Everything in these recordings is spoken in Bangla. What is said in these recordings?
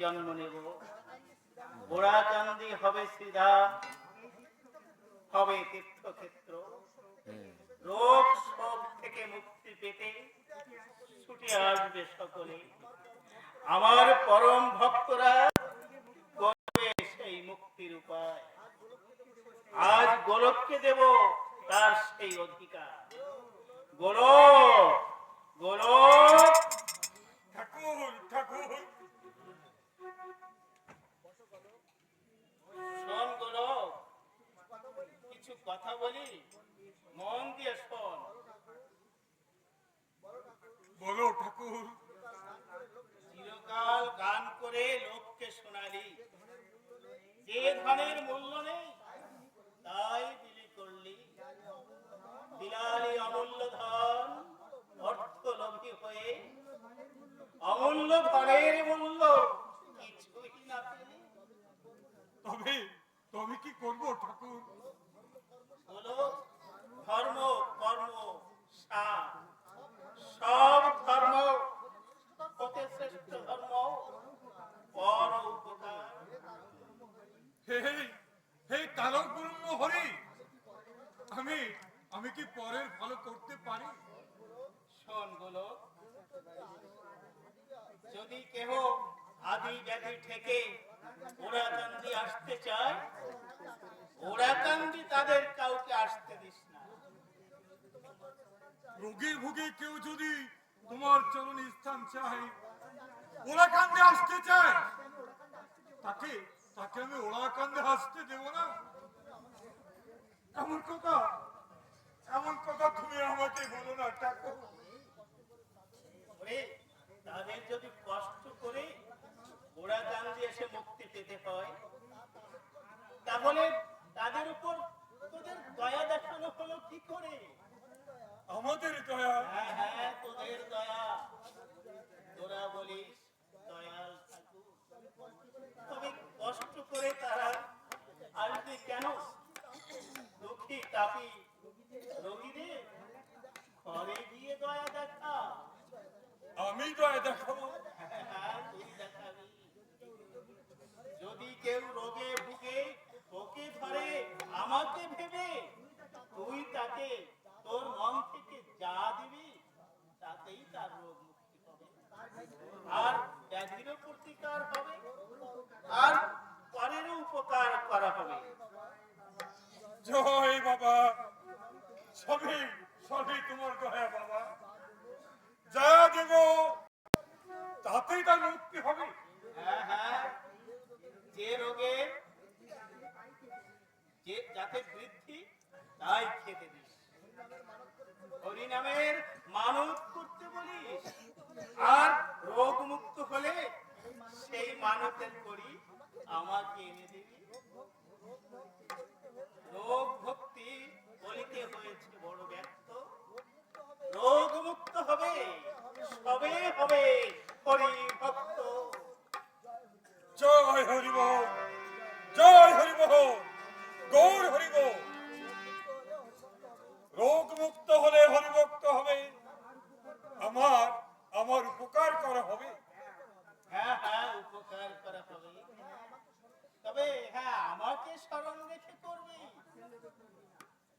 জন্ম নেব গোড়াকান্দি হবে শ্রীধা হবে তীর্থক্ষেত্র। রোগ শোক থেকে মুক্তি পেতে ছুটে আসবে সকলে। আমার পরম ভক্তরা, করবে সেই মুক্তির উপায়। আজ গোলককে দেব তার সেই অধিকার। গোলক কথা বলি মন দিয়ে শোন। বলো ঠাকুর। চিরকাল গান করে লোককে শোনালি। যে ধনের মূল্য নেই তাই বিলি করলি। বিলালি অমূল্য ধন অর্থ লোভী হয়ে। অমূল্য ধনের মূল্য কিছুই না পেলি। তবে তবে কি করব ঠাকুর? ধর্ম কর্ম সব ধর্ম হতে শ্রেষ্ঠ ধর্ম পর হে হে হে কালো হরি আমি আমি কি পরের ভালো করতে পারি? শোন যদি কেহ আদি ব্যাধি থেকে ওরাকান্দি আসতে চায় ওরাকান্দি তাদের কাউকে আসতে দিস না। রোগে ভুগে কেউ যদি তোমার চরণ স্থান চাই ওরা কান্দে আসতে চায়। তাকে তাকে আমি ওরা কান্দে আসতে দেব না। এমন কথা এমন কথা তুমি আমাকে বলো না, ঠাকুর। তাদের যদি কষ্ট করে ওরাকান্দি এসে মুক্তি পেতে হয়, তাহলে তাদের উপর তোদের দয়া দেখানো হলো কি করে আমাদের দয়া হ্যাঁ হ্যাঁ তোদের দয়া তোরা বলিস দয়াল ঠাকুর তবে কষ্ট করে তারা আসবে কেন দুঃখী তাপি। রোগীদের ঘরে গিয়ে দয়া দেখা আমি দয়া দেখাবো। তুই যদি কেউ রোগে ভুগে তোকে ধরে আমাকে ভেবে তুই তাকে তোর মন থেকে যা দিবি তাতেই তার রোগ মুক্তি হবে আর ব্যাধিরও প্রতিকার হবে আর পরেরও উপকার করা হবে। জয় বাবা। সবই সবই তোমার দয়া বাবা। যা দেব, তাতেই তার মুক্তি হবে। হ্যাঁ হ্যাঁ। যে রোগে যে যাতে বৃদ্ধি, তাই খেতে দিস। হরিনামের মানত করতে বলিস, আর রোগ মুক্ত হলে সেই মানতের করি আমাকে এনে দিবি।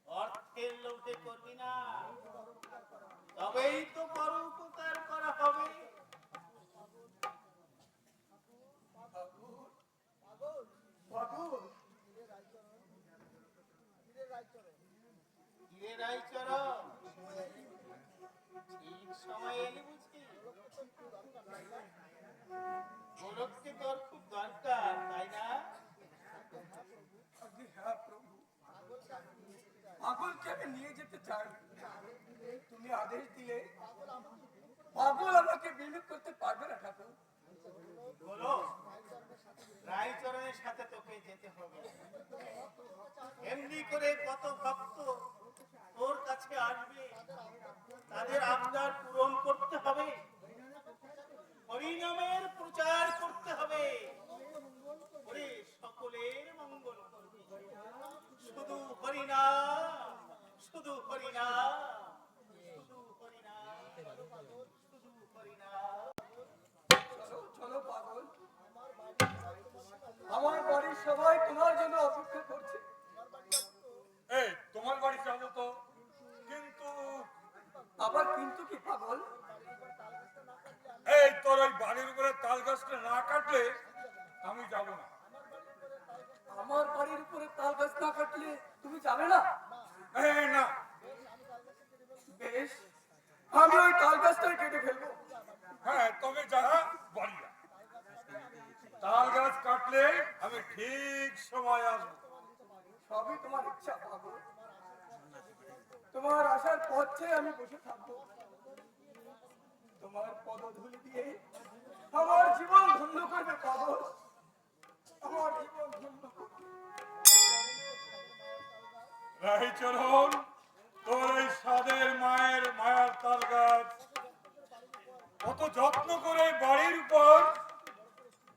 অর্থের লোভে করবি না। তবেই তো বড় উপকার করা হবে। ঠিক সময় এলি বুঝি তাদের আবদার পূরণ করতে হবে। হরিনামের প্রচার করতে হবে। সকলের মঙ্গল। শুধু হরিনা শুধু হরিনা শুধু হরিনা শুধু হরিনা চলো পাগল। আমার বাড়ির সবাই তোমার কাটলে আমি যাব না। আমার বাড়ির উপরে তাল গাছ না কাটলে তুমি যাবে না? না। বেশ আমি ওই তাল গাছটাই কেটে ফেলব। হ্যাঁ তবে যারা বাড়ি তাল গাছ কাটলে আমি ঠিক সময় আসব। সবই তোমার ইচ্ছা পাবো তোমার আসার চেয়ে আমি বসে থাকব। তোমার পদধূলি দিয়ে আমার জীবন ধন্য করবে পাবো আমার জীবন ধন্য করবে। রাহিচরণ তোর এই সাদের মায়ের মায়ার তাল গাছ কত যত্ন করে বাড়ির উপর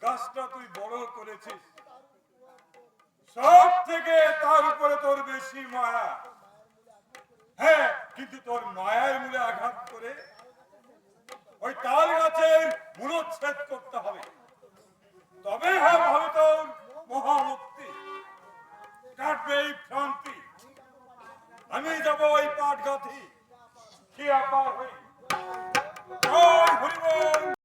গাছটা তুই বড় করেছিস। সব থেকে তার উপরে তোর বেশি মায়া। হ্যাঁ কিন্তু তোর মায়ের মূলে আঘাত করে ওই তাল গাছের মূলচ্ছেদ করতে হবে। তবে হ্যাঁ